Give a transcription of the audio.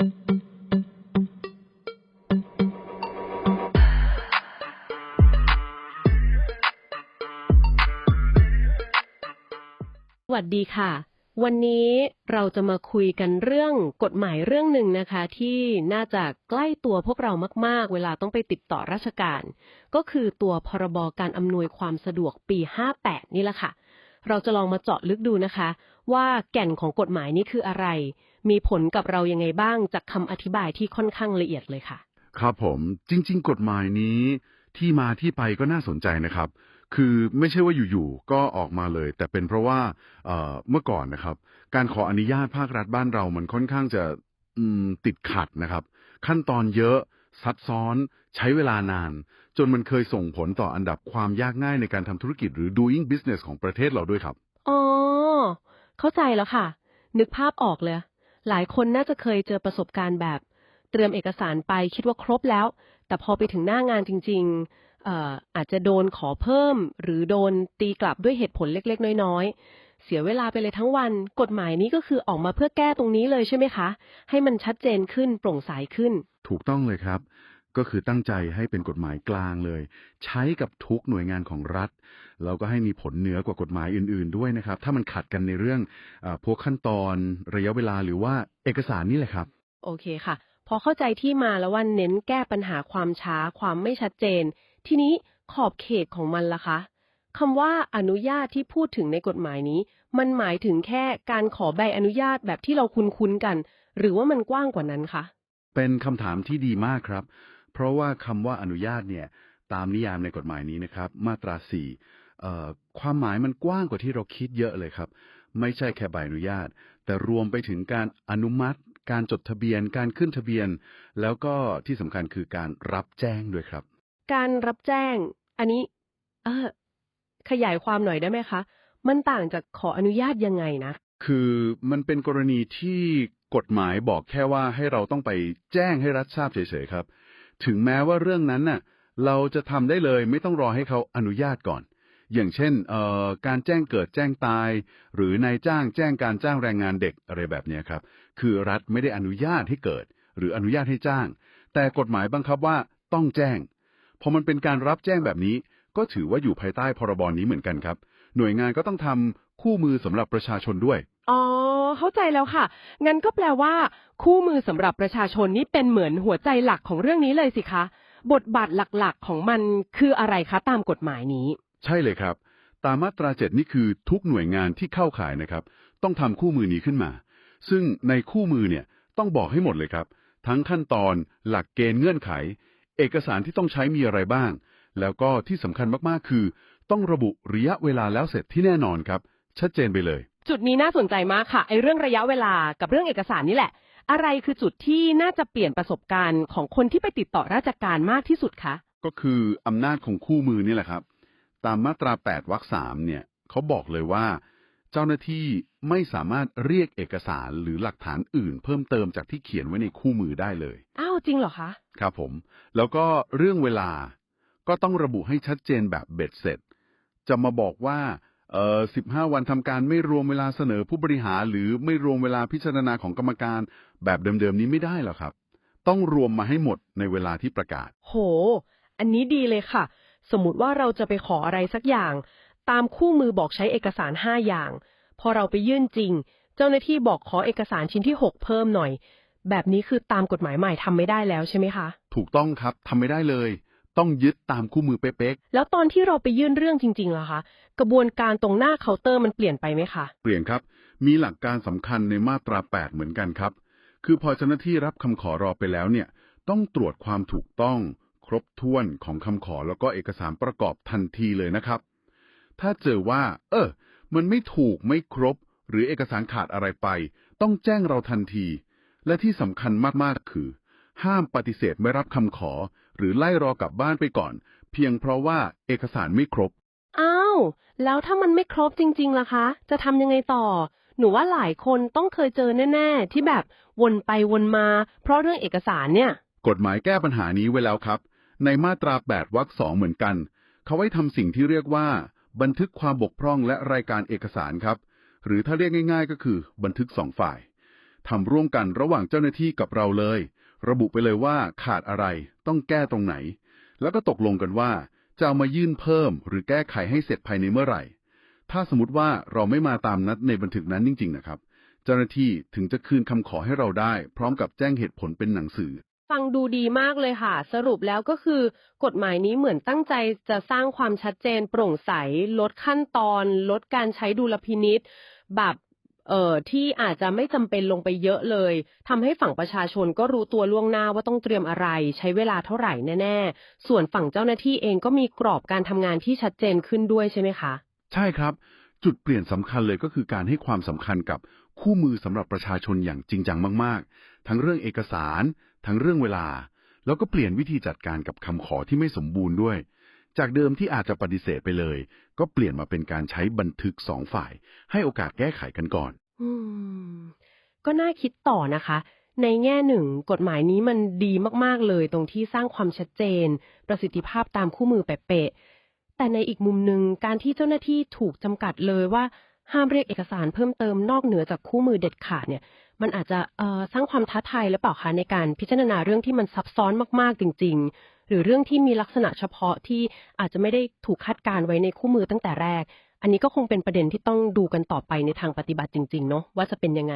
สวัสดีค่ะ วันนี้เราจะมาคุยกันเรื่องกฎหมายเรื่องหนึ่งนะคะ ที่น่าจะใกล้ตัวพวกเรามากๆ เวลาต้องไปติดต่อราชการ ก็คือตัวพรบการอำนวยความสะดวกปี 58 นี่แหละค่ะ เราจะลองมาเจาะลึกดูนะคะ ว่าแก่นของกฎหมายนี้คืออะไร มีผลกับเรายังไงบ้างจากคำอธิบายที่ค่อนข้างละเอียดเลยค่ะ ครับผมจริง ๆ กฎหมายนี้ที่มาที่ไปก็น่าสนใจนะครับ คือไม่ใช่ว่าอยู่ๆก็ออกมาเลย แต่เป็นเพราะว่าเมื่อก่อนนะครับ การขออนุญาตภาครัฐบ้านเรามันค่อนข้างจะติดขัดนะครับ ขั้นตอนเยอะ ซับซ้อน ใช้เวลานาน จนมันเคยส่งผลต่ออันดับความยากง่ายในการทำธุรกิจหรือ doing business ของประเทศเราด้วยครับ อ๋อ เข้าใจแล้วค่ะ นึกภาพออกเลย หลายคนน่าจะเคยเจอประสบการณ์แบบ เตรียมเอกสารไปคิดว่าครบแล้ว แต่พอไปถึงหน้างานจริง ๆอออาจจะโดนขอเพิ่ม หรือโดนตีกลับด้วยเหตุผลเล็ก ๆ น้อยๆ เสียเวลาไปเลยทั้งวัน กฎหมายนี้ก็คือออกมาเพื่อแก้ตรงนี้เลยใช่ไหมคะ ให้มันชัดเจนขึ้นโปร่งใสขึ้น ถูกต้องเลยครับ ก็คือตั้งใจให้เป็นกฎหมายกลางเลย ใช้กับทุกหน่วยงานของรัฐ แล้วก็ให้มีผลเหนือกว่ากฎหมายอื่น ๆ ด้วยนะครับ ถ้ามันขัดกันในเรื่องอาพวกขั้นตอนระยะเวลาหรือว่าเอกสารนี่แหละครับ โอเคค่ะ พอเข้าใจที่มาแล้วว่าเน้นแก้ปัญหาความช้าความไม่ชัดเจน ทีนี้ขอบเขตของมันล่ะคะ คำว่าอนุญาตที่พูดถึงในกฎหมายนี้ มันหมายถึงแค่การขอใบอนุญาตแบบที่เราคุ้นๆกัน หรือว่ามันกว้างกว่านั้นคะเป็นคำถามที่ดีมากครับ เพราะว่าคำว่าอนุญาตเนี่ย ตามนิยามในกฎหมายนี้นะครับ มาตราสี่เอ่อความหมายมันกว้างกว่าที่เราคิดเยอะเลยครับ ไม่ใช่แค่ใบอนุญาต แต่รวมไปถึงการอนุมัติ การจดทะเบียน การขึ้นทะเบียน แล้วก็ที่สำคัญคือการรับแจ้งด้วยครับ การรับแจ้ง อันนี้ เออ ขยายความหน่อยได้ไหมคะ มันต่างจากขออนุญาตยังไงนะ คือมันเป็นกรณีที่กฎหมายบอกแค่ว่าให้เราต้องไปแจ้งให้รัฐทราบเฉยๆครับ ถึงแม้ว่าเรื่องนั้นน่ะ เราจะทำได้เลยไม่ต้องรอให้เขาอนุญาตก่อน อย่างเช่นเอ่อการแจ้งเกิดแจ้งตาย หรือนายจ้างแจ้งการจ้างแรงงานเด็กอะไรแบบนี้ครับ คือรัฐไม่ได้อนุญาตให้เกิด หรืออนุญาตให้จ้าง แต่กฎหมายบังคับว่าต้องแจ้งพอมันเป็นการรับแจ้งแบบนี้ ก็ถือว่าอยู่ภายใต้พรบนี้เหมือนกันครับ หน่วยงานก็ต้องทำคู่มือสำหรับประชาชนด้วย อ๋อ เข้าใจแล้วค่ะ งั้นก็แปลว่า คู่มือสำหรับประชาชนนี่เป็นเหมือนหัวใจหลักของเรื่องนี้เลยสิคะ บทบาทหลักๆ ของมันคืออะไรคะตามกฎหมายนี้ ใช่เลยครับ ตามมาตราเจ็ดนี่คือทุกหน่วยงานที่เข้าข่ายนะครับ ต้องทำคู่มือนี้ขึ้นมา ซึ่งในคู่มือเนี่ยต้องบอกให้หมดเลยครับ ทั้งขั้นตอน หลักเกณฑ์เงื่อนไข เอกสารที่ต้องใช้มีอะไรบ้าง แล้วก็ที่สำคัญมากๆ คือ ต้องระบุระยะเวลาแล้วเสร็จที่แน่นอนครับ ชัดเจนไปเลย จุดนี้น่าสนใจมากค่ะไอ้เรื่องระยะเวลากับเรื่องเอกสารนี่แหละ อะไรคือจุดที่น่าจะเปลี่ยนประสบการณ์ของคนที่ไปติดต่อราชการมากที่สุดคะก็คืออำนาจของคู่มือนี่แหละครับ ตามมาตรา 8วรรคสามเนี่ยเขาบอกเลยว่า เจ้าหน้าที่ไม่สามารถเรียกเอกสารหรือหลักฐานอื่น เพิ่มเติมจากที่เขียนไว้ในคู่มือได้เลย อ้าวจริงเหรอคะ ครับผม แล้วก็เรื่องเวลา ก็ต้องระบุให้ชัดเจนแบบเบ็ดเสร็จ จะมาบอกว่าเอ่อ15วันทำการไม่รวมเวลาเสนอผู้บริหารหรือไม่รวมเวลาพิจารณาของกรรมการแบบเดิมๆนี้ไม่ได้หรอกครับ ต้องรวมมาให้หมดในเวลาที่ประกาศ โห อันนี้ดีเลยค่ะ สมมติว่าเราจะไปขออะไรสักอย่าง ตามคู่มือบอกใช้เอกสาร5อย่าง พอเราไปยื่นจริง เจ้าหน้าที่บอกขอเอกสารชิ้นที่6เพิ่มหน่อย แบบนี้คือตามกฎหมายใหม่ทำไม่ได้แล้วใช่ไหมคะ ถูกต้องครับทำไม่ได้เลย ต้องยึดตามคู่มือเป๊ะแล้วตอนที่เราไปยื่นเรื่องจริงๆล่ะคะกระบวนการตรงหน้าเคาน์เตอร์มันเปลี่ยนไปไหมคะๆเปลี่ยนครับ มีหลักการสำคัญในมาตรา 8 เหมือนกันครับ คือพอเจ้าหน้าที่รับคำขอรอไปแล้วเนี่ย ต้องตรวจความถูกต้อง ครบถ้วนของคำขอแล้วก็เอกสารประกอบทันทีเลยนะครับ ถ้าเจอว่า เออมันไม่ถูกไม่ครบ หรือเอกสารขาดอะไรไป ต้องแจ้งเราทันที และที่สำคัญมากๆคือ ห้ามปฏิเสธไม่รับคำขอ หรือไล่รอกลับบ้านไปก่อน เพียงเพราะว่าเอกสารไม่ครบ อ้าว แล้วถ้ามันไม่ครบจริง ๆ ล่ะคะ จะทำยังไงต่อ หนูว่าหลายคนต้องเคยเจอแน่ ๆ ที่แบบวนไปวนมา เพราะเรื่องเอกสารเนี่ย กฎหมายแก้ปัญหานี้ไว้แล้วครับ ในมาตรา 8วรรคสองเหมือนกัน เขาไว้ทำสิ่งที่เรียกว่า บันทึกความบกพร่องและรายการเอกสารครับ หรือถ้าเรียกง่าย ๆ ก็คือ บันทึกสองฝ่ายทำร่วมกันระหว่างเจ้าหน้าที่กับเราเลย ระบุไปเลยว่าขาดอะไรต้องแก้ตรงไหน แล้วก็ตกลงกันว่าจะามายื่นเพิ่ม หรือแก้ไขให้เสร็จภายในเมื่อไหร่ ถ้าสมมติว่าเราไม่มาตามนัดในบันทึกนั้นจริง ๆ นะครับ เจ้าหน้าที่ถึงจะคืนคำขอให้เราได้ พร้อมกับแจ้งเหตุผลเป็นหนังสือ ฟังดูดีมากเลยค่ะ สรุปแล้วก็คือ กฎหมายนี้เหมือนตั้งใจจะสร้างความชัดเจนโปร่งใส ลดขั้นตอน ลดการใช้ดุลพินิษแบบ เอ่อที่อาจจะไม่จำเป็นลงไปเยอะเลยทำให้ฝั่งประชาชนก็รู้ตัวล่วงหน้าว่าต้องเตรียมอะไร ใช้เวลาเท่าไหร่แน่ๆ ส่วนฝั่งเจ้าหน้าที่เองก็มีกรอบการทำงานที่ชัดเจนขึ้นด้วยใช่ไหมคะ ใช่ครับ จุดเปลี่ยนสำคัญเลยก็คือการให้ความสำคัญกับคู่มือสำหรับประชาชนอย่างจริงจังมากๆ ทั้งเรื่องเอกสาร ทั้งเรื่องเวลา แล้วก็เปลี่ยนวิธีจัดการกับคำขอที่ไม่สมบูรณ์ด้วย จากเดิมที่อาจจะปฏิเสธไปเลย ก็เปลี่ยนมาเป็นการใช้บันทึกสองฝ่าย ให้โอกาสแก้ไขกันก่อน อืม ก็น่าคิดต่อนะคะ ในแง่หนึ่งกฎหมายนี้มันดีมากๆเลยตรงที่สร้างความชัดเจน ประสิทธิภาพตามคู่มือเป๊ะๆแต่ในอีกมุมหนึ่งการที่เจ้าหน้าที่ถูกจำกัดเลยว่าห้ามเรียกเอกสารเพิ่มเติมนอกเหนือจากคู่มือเด็ดขาดเนี่ย มันอาจจะสร้างความท้าทายหรือเปล่าคะในการพิจารณาเรื่องที่มันซับซ้อนมากๆจริง ๆ หรือเรื่องที่มีลักษณะเฉพาะที่อาจจะไม่ได้ถูกคาดการไว้ในคู่มือตั้งแต่แรก อันนี้ก็คงเป็นประเด็นที่ต้องดูกันต่อไปในทางปฏิบัติจริง ๆ เนาะว่าจะเป็นยังไง